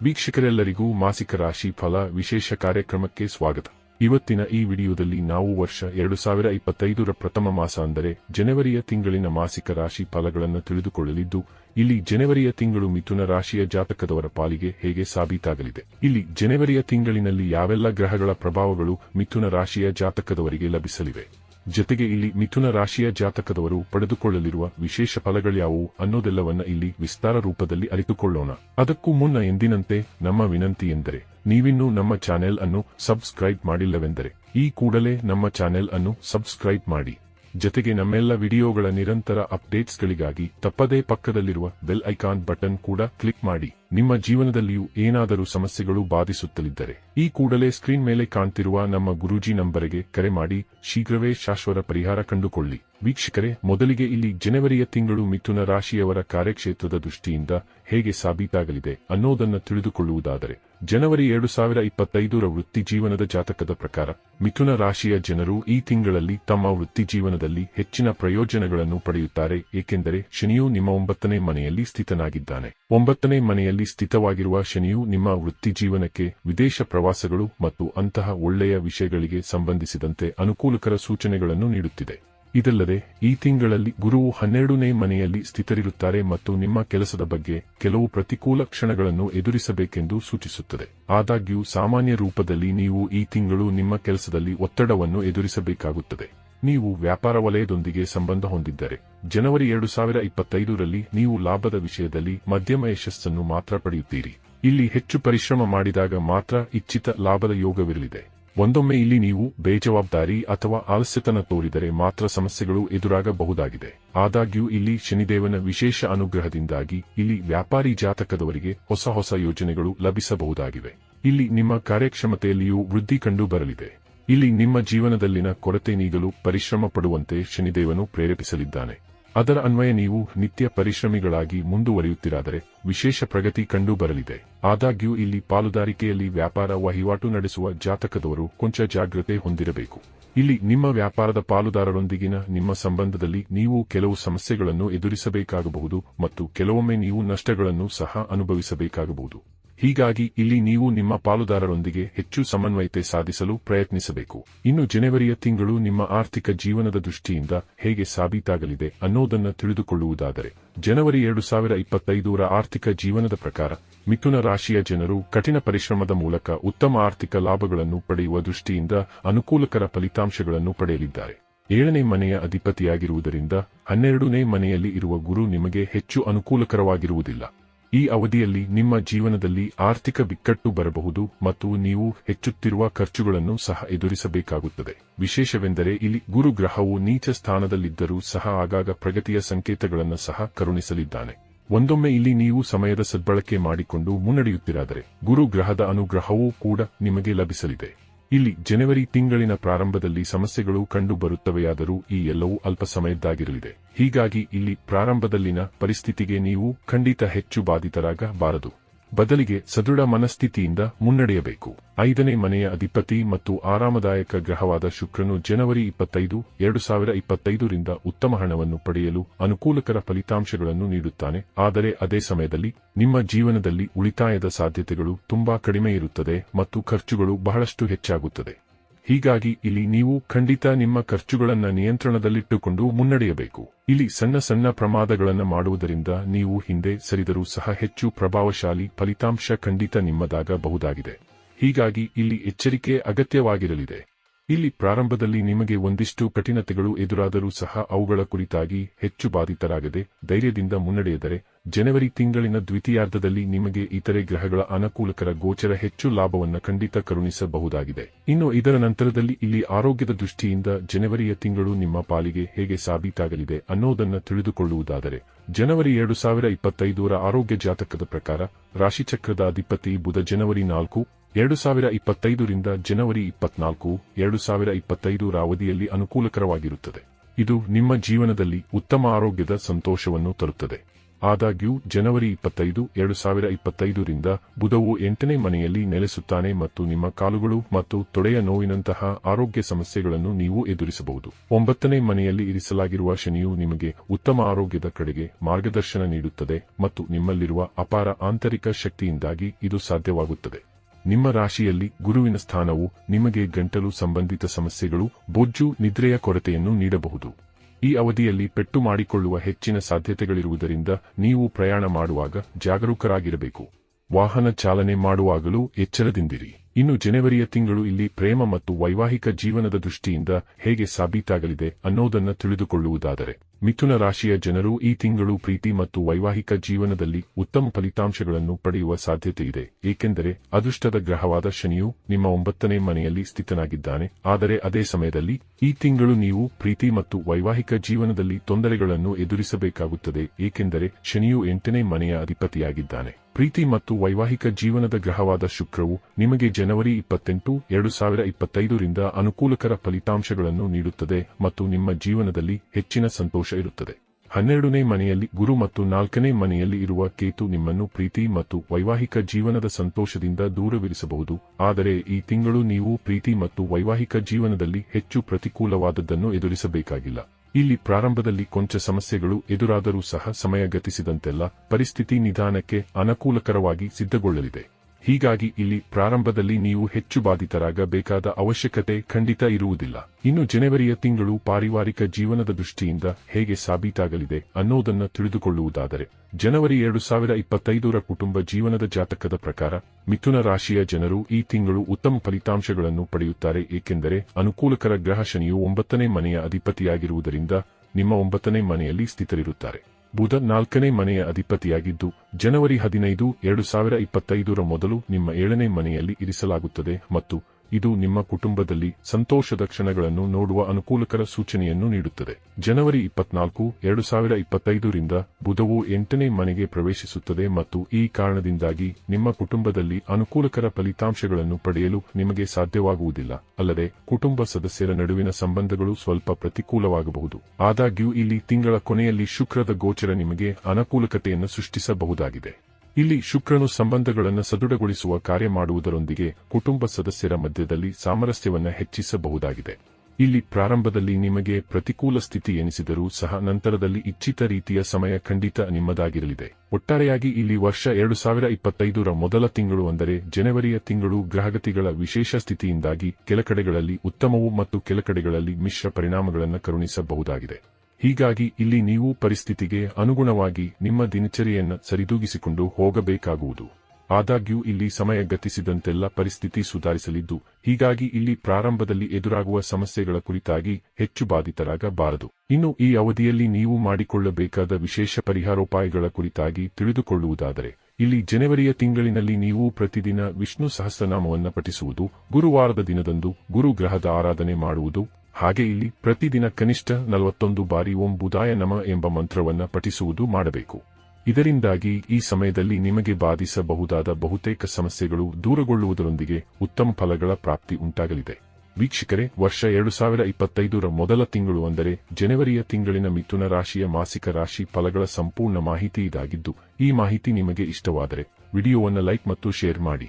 ವೀಕ್ಷಕರೆಲ್ಲರಿಗೂ ಮಾಸಿಕ ರಾಶಿ ಫಲ ವಿಶೇಷ ಕಾರ್ಯಕ್ರಮಕ್ಕೆ ಸ್ವಾಗತ. ಇವತ್ತಿನ ಈ ವಿಡಿಯೋದಲ್ಲಿ ನಾವು ವರ್ಷ ಎರಡು ಸಾವಿರ ಇಪ್ಪತ್ತೈದರ ಪ್ರಥಮ ಮಾಸ ಅಂದರೆ ಜನವರಿಯ ತಿಂಗಳಿನ ಮಾಸಿಕ ರಾಶಿ ಫಲಗಳನ್ನು ತಿಳಿದುಕೊಳ್ಳಲಿದ್ದು, ಇಲ್ಲಿ ಜನವರಿಯ ತಿಂಗಳು ಮಿಥುನ ರಾಶಿಯ ಜಾತಕದವರ ಪಾಲಿಗೆ ಹೇಗೆ ಸಾಬೀತಾಗಲಿದೆ. ಇಲ್ಲಿ ಜನವರಿಯ ತಿಂಗಳಿನಲ್ಲಿ ಯಾವೆಲ್ಲ ಗ್ರಹಗಳ ಪ್ರಭಾವಗಳು ಮಿಥುನ ರಾಶಿಯ ಜಾತಕದವರಿಗೆ ಲಭಿಸಲಿವೆ. ಜೊತೆಗೆ ಇಲ್ಲಿ ಮಿಥುನ ರಾಶಿಯ ಜಾತಕದವರು ಪಡೆದುಕೊಳ್ಳಲಿರುವ ವಿಶೇಷ ಫಲಗಳ್ಯಾವುವು ಅನ್ನೋದೆಲ್ಲವನ್ನ ಇಲ್ಲಿ ವಿಸ್ತಾರ ರೂಪದಲ್ಲಿ ಅರಿತುಕೊಳ್ಳೋಣ. ಅದಕ್ಕೂ ಮುನ್ನ ಎಂದಿನಂತೆ ನಮ್ಮ ವಿನಂತಿ ಎಂದರೆ, ನೀವಿನ್ನೂ ನಮ್ಮ ಚಾನೆಲ್ ಅನ್ನು ಸಬ್ಸ್ಕ್ರೈಬ್ ಮಾಡಿಲ್ಲವೆಂದರೆ, ಈ ಕೂಡಲೇ ನಮ್ಮ ಚಾನೆಲ್ ಅನ್ನು ಸಬ್ಸ್ಕ್ರೈಬ್ ಮಾಡಿ. ಜತೆಗೆ ನಮ್ಮೆಲ್ಲ ವಿಡಿಯೋಗಳ ನಿರಂತರ ಅಪ್ಡೇಟ್ಸ್ಗಳಿಗಾಗಿ ತಪ್ಪದೇ ಪಕ್ಕದಲ್ಲಿರುವ ಬೆಲ್ ಐಕಾನ್ ಬಟನ್ ಕೂಡ ಕ್ಲಿಕ್ ಮಾಡಿ. ನಿಮ್ಮ ಜೀವನದಲ್ಲಿಯೂ ಏನಾದರೂ ಸಮಸ್ಯೆಗಳು ಬಾಧಿಸುತ್ತಲಿದ್ದರೆ, ಈ ಕೂಡಲೇ ಸ್ಕ್ರೀನ್ ಮೇಲೆ ಕಾಣ್ತಿರುವ ನಮ್ಮ ಗುರೂಜಿ ನಂಬರಿಗೆ ಕರೆ ಮಾಡಿ, ಶೀಘ್ರವೇ ಶಾಶ್ವತ ಪರಿಹಾರ ಕಂಡುಕೊಳ್ಳಿ. ವೀಕ್ಷಕರೇ, ಮೊದಲಿಗೆ ಇಲ್ಲಿ ಜನವರಿಯ ತಿಂಗಳು ಮಿಥುನ ರಾಶಿಯವರ ಕಾರ್ಯಕ್ಷೇತ್ರದ ದೃಷ್ಟಿಯಿಂದ ಹೇಗೆ ಸಾಬೀತಾಗಲಿದೆ ಅನ್ನೋದನ್ನ ತಿಳಿದುಕೊಳ್ಳುವುದಾದರೆ, ಜನವರಿ ಎರಡು ಸಾವಿರ ಇಪ್ಪತ್ತೈದರ ವೃತ್ತಿ ಜೀವನದ ಜಾತಕದ ಪ್ರಕಾರ, ಮಿಥುನ ರಾಶಿಯ ಜನರು ಈ ತಿಂಗಳಲ್ಲಿ ತಮ್ಮ ವೃತ್ತಿ ಜೀವನದಲ್ಲಿ ಹೆಚ್ಚಿನ ಪ್ರಯೋಜನಗಳನ್ನು ಪಡೆಯುತ್ತಾರೆ, ಏಕೆಂದರೆ ಶನಿಯು ನಿಮ್ಮ ಒಂಬತ್ತನೇ ಮನೆಯಲ್ಲಿ ಸ್ಥಿತನಾಗಿದ್ದಾನೆ. ಒಂಬತ್ತನೇ ಮನೆಯಲ್ಲಿ ಸ್ಥಿತವಾಗಿರುವ ಶನಿಯು ನಿಮ್ಮ ವೃತ್ತಿ ಜೀವನಕ್ಕೆ ವಿದೇಶ ಪ್ರವಾಸಗಳು ಮತ್ತು ಅಂತಹ ಒಳ್ಳೆಯ ವಿಷಯಗಳಿಗೆ ಸಂಬಂಧಿಸಿದಂತೆ ಅನುಕೂಲಕರ ಸೂಚನೆಗಳನ್ನು ನೀಡುತ್ತಿದೆ. ಇದಲ್ಲದೆ, ಈ ತಿಂಗಳಲ್ಲಿ ಗುರುವು ಹನ್ನೆರಡನೇ ಮನೆಯಲ್ಲಿ ಸ್ಥಿತರಿರುತ್ತಾರೆ ಮತ್ತು ನಿಮ್ಮ ಕೆಲಸದ ಬಗ್ಗೆ ಕೆಲವು ಪ್ರತಿಕೂಲ ಕ್ಷಣಗಳನ್ನು ಎದುರಿಸಬೇಕೆಂದು ಸೂಚಿಸುತ್ತದೆ. ಆದಾಗ್ಯೂ, ಸಾಮಾನ್ಯ ರೂಪದಲ್ಲಿ ನೀವು ಈ ತಿಂಗಳು ನಿಮ್ಮ ಕೆಲಸದಲ್ಲಿ ಒತ್ತಡವನ್ನು ಎದುರಿಸಬೇಕಾಗುತ್ತದೆ. ನೀವು ವ್ಯಾಪಾರ ವಲಯದೊಂದಿಗೆ ಸಂಬಂಧ ಹೊಂದಿದ್ದರೆ, ಜನವರಿ ಎರಡು ಸಾವಿರ ಇಪ್ಪತ್ತೈದರಲ್ಲಿ ನೀವು ಲಾಭದ ವಿಷಯದಲ್ಲಿ ಮಧ್ಯಮ ಯಶಸ್ಸನ್ನು ಮಾತ್ರ ಪಡೆಯುತ್ತೀರಿ. ಇಲ್ಲಿ ಹೆಚ್ಚು ಪರಿಶ್ರಮ ಮಾಡಿದಾಗ ಮಾತ್ರ ಇಚ್ಛಿತ ಲಾಭದ ಯೋಗವಿರಲಿದೆ. ಒಂದೊಮ್ಮೆ ಇಲ್ಲಿ ನೀವು ಬೇಜವಾಬ್ದಾರಿ ಅಥವಾ ಆಲಸ್ಯತನ ತೋರಿದರೆ ಮಾತ್ರ ಸಮಸ್ಯೆಗಳು ಎದುರಾಗಬಹುದಾಗಿದೆ. ಆದಾಗ್ಯೂ ಇಲ್ಲಿ ಶನಿದೇವನ ವಿಶೇಷ ಅನುಗ್ರಹದಿಂದಾಗಿ ಇಲ್ಲಿ ವ್ಯಾಪಾರಿ ಜಾತಕದವರಿಗೆ ಹೊಸ ಹೊಸ ಯೋಜನೆಗಳು ಲಭಿಸಬಹುದಾಗಿವೆ. ಇಲ್ಲಿ ನಿಮ್ಮ ಕಾರ್ಯಕ್ಷಮತೆಯಲ್ಲಿಯೂ ವೃದ್ಧಿ ಕಂಡು ಬರಲಿದೆ ಇಲ್ಲಿ ನಿಮ್ಮ ಜೀವನದಲ್ಲಿನ ಕೊರತೆ ನೀಗಲು ಪರಿಶ್ರಮ ಪಡುವಂತೆ ಶನಿದೇವನು ಪ್ರೇರೇಪಿಸಲಿದ್ದಾನೆ. ಅದರ ಅನ್ವಯ ನೀವು ನಿತ್ಯ ಪರಿಶ್ರಮಿಗಳಾಗಿ ಮುಂದುವರಿಯುತ್ತಿರಾದರೆ ವಿಶೇಷ ಪ್ರಗತಿ ಕಂಡು ಬರಲಿದೆ ಆದಾಗ್ಯೂ ಇಲ್ಲಿ ಪಾಲುದಾರಿಕೆಯಲ್ಲಿ ವ್ಯಾಪಾರ ವಹಿವಾಟು ನಡೆಸುವ ಜಾತಕದವರು ಕೊಂಚ ಜಾಗ್ರತೆ ಹೊಂದಿರಬೇಕು. ಇಲ್ಲಿ ನಿಮ್ಮ ವ್ಯಾಪಾರದ ಪಾಲುದಾರರೊಂದಿಗಿನ ನಿಮ್ಮ ಸಂಬಂಧದಲ್ಲಿ ನೀವು ಕೆಲವು ಸಮಸ್ಯೆಗಳನ್ನು ಎದುರಿಸಬೇಕಾಗಬಹುದು ಮತ್ತು ಕೆಲವೊಮ್ಮೆ ನೀವು ನಷ್ಟಗಳನ್ನು ಸಹ ಅನುಭವಿಸಬೇಕಾಗಬಹುದು. ಹೀಗಾಗಿ ಇಲ್ಲಿ ನೀವು ನಿಮ್ಮ ಪಾಲುದಾರರೊಂದಿಗೆ ಹೆಚ್ಚು ಸಮನ್ವಯತೆ ಸಾಧಿಸಲು ಪ್ರಯತ್ನಿಸಬೇಕು. ಇನ್ನು ಜನವರಿಯ ತಿಂಗಳು ನಿಮ್ಮ ಆರ್ಥಿಕ ಜೀವನದ ದೃಷ್ಟಿಯಿಂದ ಹೇಗೆ ಸಾಬೀತಾಗಲಿದೆ ಅನ್ನೋದನ್ನು ತಿಳಿದುಕೊಳ್ಳುವುದಾದರೆ, ಜನವರಿ ಎರಡು ಸಾವಿರ ಇಪ್ಪತ್ತೈದರ ಆರ್ಥಿಕ ಜೀವನದ ಪ್ರಕಾರ ಮಿಥುನ ರಾಶಿಯ ಜನರು ಕಠಿಣ ಪರಿಶ್ರಮದ ಮೂಲಕ ಉತ್ತಮ ಆರ್ಥಿಕ ಲಾಭಗಳನ್ನು ಪಡೆಯುವ ದೃಷ್ಟಿಯಿಂದ ಅನುಕೂಲಕರ ಫಲಿತಾಂಶಗಳನ್ನು ಪಡೆಯಲಿದ್ದಾರೆ. ಏಳನೇ ಮನೆಯ ಅಧಿಪತಿಯಾಗಿರುವುದರಿಂದ ಹನ್ನೆರಡನೇ ಮನೆಯಲ್ಲಿ ಇರುವ ಗುರು ನಿಮಗೆ ಹೆಚ್ಚು ಅನುಕೂಲಕರವಾಗಿರುವುದಿಲ್ಲ. ಈ ಅವಧಿಯಲ್ಲಿ ನಿಮ್ಮ ಜೀವನದಲ್ಲಿ ಆರ್ಥಿಕ ಬಿಕ್ಕಟ್ಟು ಬರಬಹುದು ಮತ್ತು ನೀವು ಹೆಚ್ಚುತ್ತಿರುವ ಖರ್ಚುಗಳನ್ನು ಸಹ ಎದುರಿಸಬೇಕಾಗುತ್ತದೆ. ವಿಶೇಷವೆಂದರೆ ಇಲ್ಲಿ ಗುರು ಗ್ರಹವು ನೀಚ ಸ್ಥಾನದಲ್ಲಿದ್ದರೂ ಸಹ ಆಗಾಗ ಪ್ರಗತಿಯ ಸಂಕೇತಗಳನ್ನು ಸಹ ಕರುಣಿಸಲಿದ್ದಾನೆ. ಒಂದೊಮ್ಮೆ ಇಲ್ಲಿ ನೀವು ಸಮಯದ ಸದ್ಬಳಕೆ ಮಾಡಿಕೊಂಡು ಮುನ್ನಡೆಯುತ್ತಿರಾದರೆ ಗುರು ಗ್ರಹದ ಅನುಗ್ರಹವೂ ಕೂಡ ನಿಮಗೆ ಲಭಿಸಲಿದೆ. ಇಲ್ಲಿ ಜನವರಿ ತಿಂಗಳಿನ ಪ್ರಾರಂಭದಲ್ಲಿ ಸಮಸ್ಯೆಗಳು ಕಂಡುಬರುತ್ತವೆಯಾದರೂ ಈ ಎಲ್ಲವೂ ಅಲ್ಪ ಸಮಯದ್ದಾಗಿರಲಿದೆ ಹೀಗಾಗಿ ಇಲ್ಲಿ ಪ್ರಾರಂಭದಲ್ಲಿನ ಪರಿಸ್ಥಿತಿಗೆ ನೀವು ಖಂಡಿತ ಹೆಚ್ಚು ಬಾಧಿತರಾಗಬಾರದು. ಬದಲಿಗೆ ಸದೃಢ ಮನಸ್ಥಿತಿಯಿಂದ ಮುನ್ನಡೆಯಬೇಕು. ಐದನೇ ಮನೆಯ ಅಧಿಪತಿ ಮತ್ತು ಆರಾಮದಾಯಕ ಗ್ರಹವಾದ ಶುಕ್ರನು ಜನವರಿ ಇಪ್ಪತ್ತೈದು, ಎರಡು ಸಾವಿರ ಇಪ್ಪತ್ತೈದರಿಂದ ಉತ್ತಮ ಹಣವನ್ನು ಪಡೆಯಲು ಅನುಕೂಲಕರ ಫಲಿತಾಂಶಗಳನ್ನು ನೀಡುತ್ತಾನೆ. ಆದರೆ ಅದೇ ಸಮಯದಲ್ಲಿ ನಿಮ್ಮ ಜೀವನದಲ್ಲಿ ಉಳಿತಾಯದ ಸಾಧ್ಯತೆಗಳು ತುಂಬಾ ಕಡಿಮೆ ಇರುತ್ತದೆ ಮತ್ತು ಖರ್ಚುಗಳು ಬಹಳಷ್ಟು ಹೆಚ್ಚಾಗುತ್ತದೆ. ಹೀಗಾಗಿ ಇಲ್ಲಿ ನೀವು ಖಂಡಿತ ನಿಮ್ಮ ಖರ್ಚುಗಳನ್ನು ನಿಯಂತ್ರಣದಲ್ಲಿಟ್ಟುಕೊಂಡು ಮುನ್ನಡೆಯಬೇಕು. ಇಲ್ಲಿ ಸಣ್ಣ ಸಣ್ಣ ಪ್ರಮಾದಗಳನ್ನು ಮಾಡುವುದರಿಂದ ನೀವು ಹಿಂದೆ ಸರಿದರೂ ಸಹ ಹೆಚ್ಚು ಪ್ರಭಾವಶಾಲಿ ಫಲಿತಾಂಶ ಖಂಡಿತ ನಿಮ್ಮದಾಗಬಹುದಾಗಿದೆ. ಹೀಗಾಗಿ ಇಲ್ಲಿ ಎಚ್ಚರಿಕೆ ಅಗತ್ಯವಾಗಿರಲಿದೆ. ಇಲ್ಲಿ ಪ್ರಾರಂಭದಲ್ಲಿ ನಿಮಗೆ ಒಂದಿಷ್ಟು ಕಠಿಣತೆಗಳು ಎದುರಾದರೂ ಸಹ ಅವುಗಳ ಕುರಿತಾಗಿ ಹೆಚ್ಚು ಬಾಧಿತರಾಗದೆ ಧೈರ್ಯದಿಂದ ಮುನ್ನಡೆಯದರೆ ಜನವರಿ ತಿಂಗಳಿನ ದ್ವಿತೀಯಾರ್ಧದಲ್ಲಿ ನಿಮಗೆ ಇತರೆ ಗ್ರಹಗಳ ಅನುಕೂಲಕರ ಗೋಚರ ಹೆಚ್ಚು ಲಾಭವನ್ನು ಖಂಡಿತ ಕರುಣಿಸಬಹುದಾಗಿದೆ. ಇನ್ನು ಇದರ ನಂತರದಲ್ಲಿ ಇಲ್ಲಿ ಆರೋಗ್ಯದ ದೃಷ್ಟಿಯಿಂದ ಜನವರಿಯ ತಿಂಗಳು ನಿಮ್ಮ ಪಾಲಿಗೆ ಹೇಗೆ ಸಾಬೀತಾಗಲಿದೆ ಅನ್ನೋದನ್ನು ತಿಳಿದುಕೊಳ್ಳುವುದಾದರೆ, ಜನವರಿ ಎರಡು ಸಾವಿರ ಇಪ್ಪತ್ತೈದರ ಆರೋಗ್ಯ ಜಾತಕದ ಪ್ರಕಾರ ರಾಶಿಚಕ್ರದ ಅಧಿಪತಿ ಬುಧ ಜನವರಿ ನಾಲ್ಕು ಎರಡು ಸಾವಿರ ಇಪ್ಪತ್ತೈದರಿಂದ ಜನವರಿ ಇಪ್ಪತ್ನಾಲ್ಕು ಎರಡು ಸಾವಿರ ಇಪ್ಪತ್ತೈದರ ಅವಧಿಯಲ್ಲಿ ಅನುಕೂಲಕರವಾಗಿರುತ್ತದೆ. ಇದು ನಿಮ್ಮ ಜೀವನದಲ್ಲಿ ಉತ್ತಮ ಆರೋಗ್ಯದ ಸಂತೋಷವನ್ನು ತರುತ್ತದೆ. ಆದಾಗ್ಯೂ, ಜನವರಿ ಇಪ್ಪತ್ತೈದು ಎರಡು ಸಾವಿರ ಇಪ್ಪತ್ತೈದರಿಂದ ಬುಧವು ಎಂಟನೇ ಮನೆಯಲ್ಲಿ ನೆಲೆಸುತ್ತಾನೆ ಮತ್ತು ನಿಮ್ಮ ಕಾಲುಗಳು ಮತ್ತು ತೊಡೆಯ ನೋವಿನಂತಹ ಆರೋಗ್ಯ ಸಮಸ್ಯೆಗಳನ್ನು ನೀವು ಎದುರಿಸಬಹುದು. ಒಂಬತ್ತನೇ ಮನೆಯಲ್ಲಿ ಇರಿಸಲಾಗಿರುವ ಶನಿಯು ನಿಮಗೆ ಉತ್ತಮ ಆರೋಗ್ಯದ ಕಡೆಗೆ ಮಾರ್ಗದರ್ಶನ ನೀಡುತ್ತದೆ ಮತ್ತು ನಿಮ್ಮಲ್ಲಿರುವ ಅಪಾರ ಆಂತರಿಕ ಶಕ್ತಿಯಿಂದಾಗಿ ಇದು ಸಾಧ್ಯವಾಗುತ್ತದೆ. ನಿಮ್ಮ ರಾಶಿಯಲ್ಲಿ ಗುರುವಿನ ಸ್ಥಾನವು ನಿಮಗೆ ಗಂಟಲು ಸಂಬಂಧಿತ ಸಮಸ್ಯೆಗಳು, ಬೊಜ್ಜು, ನಿದ್ರೆಯ ಕೊರತೆಯನ್ನು ನೀಡಬಹುದು. ಈ ಅವಧಿಯಲ್ಲಿ ಪೆಟ್ಟು ಮಾಡಿಕೊಳ್ಳುವ ಹೆಚ್ಚಿನ ಸಾಧ್ಯತೆಗಳಿರುವುದರಿಂದ ನೀವು ಪ್ರಯಾಣ ಮಾಡುವಾಗ ಜಾಗರೂಕರಾಗಿರಬೇಕು. ವಾಹನ ಚಾಲನೆ ಮಾಡುವಾಗಲೂ ಎಚ್ಚರದಿಂದಿರಿ. ಇನ್ನು ಜನವರಿಯ ತಿಂಗಳು ಇಲ್ಲಿ ಪ್ರೇಮ ಮತ್ತು ವೈವಾಹಿಕ ಜೀವನದ ದೃಷ್ಟಿಯಿಂದ ಹೇಗೆ ಸಾಬೀತಾಗಲಿದೆ ಅನ್ನೋದನ್ನ ತಿಳಿದುಕೊಳ್ಳುವುದಾದರೆ, ಮಿಥುನ ರಾಶಿಯ ಜನರು ಈ ತಿಂಗಳು ಪ್ರೀತಿ ಮತ್ತು ವೈವಾಹಿಕ ಜೀವನದಲ್ಲಿ ಉತ್ತಮ ಫಲಿತಾಂಶಗಳನ್ನು ಪಡೆಯುವ ಸಾಧ್ಯತೆ ಇದೆ, ಏಕೆಂದರೆ ಅದೃಷ್ಟದ ಗ್ರಹವಾದ ಶನಿಯು ನಿಮ್ಮ ಒಂಬತ್ತನೇ ಮನೆಯಲ್ಲಿ ಸ್ಥಿತನಾಗಿದ್ದಾನೆ. ಆದರೆ ಅದೇ ಸಮಯದಲ್ಲಿ ಈ ತಿಂಗಳು ನೀವು ಪ್ರೀತಿ ಮತ್ತು ವೈವಾಹಿಕ ಜೀವನದಲ್ಲಿ ತೊಂದರೆಗಳನ್ನು ಎದುರಿಸಬೇಕಾಗುತ್ತದೆ, ಏಕೆಂದರೆ ಶನಿಯು ಎಂಟನೇ ಮನೆಯ ಅಧಿಪತಿಯಾಗಿದ್ದಾನೆ. ಪ್ರೀತಿ ಮತ್ತು ವೈವಾಹಿಕ ಜೀವನದ ಗ್ರಹವಾದ ಶುಕ್ರವು ನಿಮಗೆ ಜನವರಿ ಇಪ್ಪತ್ತೆಂಟು, ಎರಡು ಸಾವಿರ ಇಪ್ಪತ್ತೈದರಿಂದ ಅನುಕೂಲಕರ ಫಲಿತಾಂಶಗಳನ್ನು ನೀಡುತ್ತದೆ ಮತ್ತು ನಿಮ್ಮ ಜೀವನದಲ್ಲಿ ಹೆಚ್ಚಿನ ಸಂತೋಷ ಇರುತ್ತದೆ. ಹನ್ನೆರಡನೇ ಮನೆಯಲ್ಲಿ ಗುರು ಮತ್ತು ನಾಲ್ಕನೇ ಮನೆಯಲ್ಲಿ ಇರುವ ಕೇತು ನಿಮ್ಮನ್ನು ಪ್ರೀತಿ ಮತ್ತು ವೈವಾಹಿಕ ಜೀವನದ ಸಂತೋಷದಿಂದ ದೂರವಿರಿಸಬಹುದು. ಆದರೆ ಈ ತಿಂಗಳು ನೀವು ಪ್ರೀತಿ ಮತ್ತು ವೈವಾಹಿಕ ಜೀವನದಲ್ಲಿ ಹೆಚ್ಚು ಪ್ರತಿಕೂಲವಾದದ್ದನ್ನು ಎದುರಿಸಬೇಕಾಗಿಲ್ಲ. ಇಲ್ಲಿ ಪ್ರಾರಂಭದಲ್ಲಿ ಕೊಂಚ ಸಮಸ್ಯೆಗಳು ಎದುರಾದರೂ ಸಹ ಸಮಯ ಗತಿಸಿದಂತೆಲ್ಲ ಪರಿಸ್ಥಿತಿ ನಿಧಾನಕ್ಕೆ ಅನುಕೂಲಕರವಾಗಿ ಸಿದ್ಧಗೊಳ್ಳಲಿದೆ. ಹೀಗಾಗಿ ಇಲ್ಲಿ ಪ್ರಾರಂಭದಲ್ಲಿ ನೀವು ಹೆಚ್ಚು ಬಾಧಿತರಾಗಬೇಕಾದ ಅವಶ್ಯಕತೆ ಖಂಡಿತ ಇರುವುದಿಲ್ಲ. ಇನ್ನು ಜನವರಿಯ ತಿಂಗಳು ಪಾರಿವಾರಿಕ ಜೀವನದ ದೃಷ್ಟಿಯಿಂದ ಹೇಗೆ ಸಾಬೀತಾಗಲಿದೆ ಅನ್ನೋದನ್ನ ತಿಳಿದುಕೊಳ್ಳುವುದಾದರೆ, ಜನವರಿ ಎರಡು ಸಾವಿರ ಇಪ್ಪತ್ತೈದರ ಕುಟುಂಬ ಜೀವನದ ಜಾತಕದ ಪ್ರಕಾರ ಮಿಥುನ ರಾಶಿಯ ಜನರು ಈ ತಿಂಗಳು ಉತ್ತಮ ಫಲಿತಾಂಶಗಳನ್ನು ಪಡೆಯುತ್ತಾರೆ, ಏಕೆಂದರೆ ಅನುಕೂಲಕರ ಗ್ರಹ ಶನಿಯು ಒಂಬತ್ತನೇ ಮನೆಯ ಅಧಿಪತಿಯಾಗಿರುವುದರಿಂದ ನಿಮ್ಮ ಒಂಬತ್ತನೇ ಮನೆಯಲ್ಲಿ ಸ್ಥಿತರಿರುತ್ತಾರೆ. ಬುಧ ನಾಲ್ಕನೇ ಮನೆಯ ಅಧಿಪತಿಯಾಗಿದ್ದು, ಜನವರಿ ಹದಿನೈದು, ಎರಡು ಸಾವಿರ ಇಪ್ಪತ್ತೈದರ ಮೊದಲು ನಿಮ್ಮ ಏಳನೇ ಮನೆಯಲ್ಲಿ ಇರಿಸಲಾಗುತ್ತದೆ ಮತ್ತು ಇದು ನಿಮ್ಮ ಕುಟುಂಬದಲ್ಲಿ ಸಂತೋಷದ ಕ್ಷಣಗಳನ್ನು ನೋಡುವ ಅನುಕೂಲಕರ ಸೂಚನೆಯನ್ನು ನೀಡುತ್ತದೆ. ಜನವರಿ ಇಪ್ಪತ್ನಾಲ್ಕು, ಎರಡು ಸಾವಿರ ಇಪ್ಪತ್ತೈದರಿಂದ ಬುಧವು ಎಂಟನೇ ಮನೆಗೆ ಪ್ರವೇಶಿಸುತ್ತದೆ ಮತ್ತು ಈ ಕಾರಣದಿಂದಾಗಿ ನಿಮ್ಮ ಕುಟುಂಬದಲ್ಲಿ ಅನುಕೂಲಕರ ಫಲಿತಾಂಶಗಳನ್ನು ಪಡೆಯಲು ನಿಮಗೆ ಸಾಧ್ಯವಾಗುವುದಿಲ್ಲ. ಅಲ್ಲದೆ, ಕುಟುಂಬ ಸದಸ್ಯರ ನಡುವಿನ ಸಂಬಂಧಗಳು ಸ್ವಲ್ಪ ಪ್ರತಿಕೂಲವಾಗಬಹುದು. ಆದಾಗ್ಯೂ, ಇಲ್ಲಿ ತಿಂಗಳ ಕೊನೆಯಲ್ಲಿ ಶುಕ್ರದ ಗೋಚರ ನಿಮಗೆ ಅನುಕೂಲಕತೆಯನ್ನು ಸೃಷ್ಟಿಸಬಹುದಾಗಿದೆ. ಇಲ್ಲಿ ಶುಕ್ರನು ಸಂಬಂಧಗಳನ್ನು ಸದೃಢಗೊಳಿಸುವ ಕಾರ್ಯ ಮಾಡುವುದರೊಂದಿಗೆ ಕುಟುಂಬ ಸದಸ್ಯರ ಮಧ್ಯದಲ್ಲಿ ಸಾಮರಸ್ಯವನ್ನು ಹೆಚ್ಚಿಸಬಹುದಾಗಿದೆ. ಇಲ್ಲಿ ಪ್ರಾರಂಭದಲ್ಲಿ ನಿಮಗೆ ಪ್ರತಿಕೂಲ ಸ್ಥಿತಿ ಎನಿಸಿದರೂ ಸಹ ನಂತರದಲ್ಲಿ ಇಚ್ಛಿತ ರೀತಿಯ ಸಮಯ ಖಂಡಿತ ನಿಮ್ಮದಾಗಿರಲಿದೆ. ಒಟ್ಟಾರೆಯಾಗಿ ಇಲ್ಲಿ ವರ್ಷ ಎರಡು ಸಾವಿರ ಇಪ್ಪತ್ತೈದರ ಮೊದಲ ತಿಂಗಳು ಅಂದರೆ ಜನವರಿಯ ತಿಂಗಳು ಗ್ರಹಗತಿಗಳ ವಿಶೇಷ ಸ್ಥಿತಿಯಿಂದಾಗಿ ಕೆಲಕಡೆಗಳಲ್ಲಿ ಉತ್ತಮವು ಮತ್ತು ಕೆಲಕಡೆಗಳಲ್ಲಿ ಮಿಶ್ರ ಪರಿಣಾಮಗಳನ್ನು ಕರುಣಿಸಬಹುದಾಗಿದೆ. ಹೀಗಾಗಿ ಇಲ್ಲಿ ನೀವು ಪರಿಸ್ಥಿತಿಗೆ ಅನುಗುಣವಾಗಿ ನಿಮ್ಮ ದಿನಚರಿಯನ್ನ ಸರಿದೂಗಿಸಿಕೊಂಡು ಹೋಗಬೇಕಾಗುವುದು. ಆದಾಗ್ಯೂ ಇಲ್ಲಿ ಸಮಯ ಗತಿಸಿದಂತೆಲ್ಲ ಪರಿಸ್ಥಿತಿ ಸುಧಾರಿಸಲಿದ್ದು, ಹೀಗಾಗಿ ಇಲ್ಲಿ ಪ್ರಾರಂಭದಲ್ಲಿ ಎದುರಾಗುವ ಸಮಸ್ಯೆಗಳ ಕುರಿತಾಗಿ ಹೆಚ್ಚು ಬಾಧಿತರಾಗಬಾರದು. ಇನ್ನು ಈ ಅವಧಿಯಲ್ಲಿ ನೀವು ಮಾಡಿಕೊಳ್ಳಬೇಕಾದ ವಿಶೇಷ ಪರಿಹಾರೋಪಾಯಗಳ ಕುರಿತಾಗಿ ತಿಳಿದುಕೊಳ್ಳುವುದಾದರೆ, ಇಲ್ಲಿ ಜನವರಿಯ ತಿಂಗಳಿನಲ್ಲಿ ನೀವು ಪ್ರತಿದಿನ ವಿಷ್ಣು ಸಹಸ್ರನಾಮವನ್ನು ಪಠಿಸುವುದು, ಗುರುವಾರದ ದಿನದಂದು ಗುರು ಗ್ರಹದ ಆರಾಧನೆ ಮಾಡುವುದು ಹಾಗೆ ಇಲ್ಲಿ ಪ್ರತಿದಿನ ಕನಿಷ್ಠ ನಲವತ್ತೊಂದು ಬಾರಿ ಓಂ ಬುಧಾಯ ನಮ ಎಂಬ ಮಂತ್ರವನ್ನ ಪಠಿಸುವುದು ಮಾಡಬೇಕು. ಇದರಿಂದಾಗಿ ಈ ಸಮಯದಲ್ಲಿ ನಿಮಗೆ ಬಾಧಿಸಬಹುದಾದ ಬಹುತೇಕ ಸಮಸ್ಯೆಗಳು ದೂರಗೊಳ್ಳುವುದರೊಂದಿಗೆ ಉತ್ತಮ ಫಲಗಳ ಪ್ರಾಪ್ತಿ ಉಂಟಾಗಲಿದೆ. ವೀಕ್ಷಕರೇ, ವರ್ಷ ಎರಡು ಸಾವಿರ ಇಪ್ಪತ್ತೈದರ ಮೊದಲ ತಿಂಗಳು ಅಂದರೆ ಜನವರಿಯ ತಿಂಗಳಿನ ಮಿಥುನ ರಾಶಿಯ ಮಾಸಿಕ ರಾಶಿ ಫಲಗಳ ಸಂಪೂರ್ಣ ಮಾಹಿತಿ ಇದಾಗಿದ್ದು, ಈ ಮಾಹಿತಿ ನಿಮಗೆ ಇಷ್ಟವಾದರೆ ವಿಡಿಯೋವನ್ನು ಲೈಕ್ ಮತ್ತು ಶೇರ್ ಮಾಡಿ.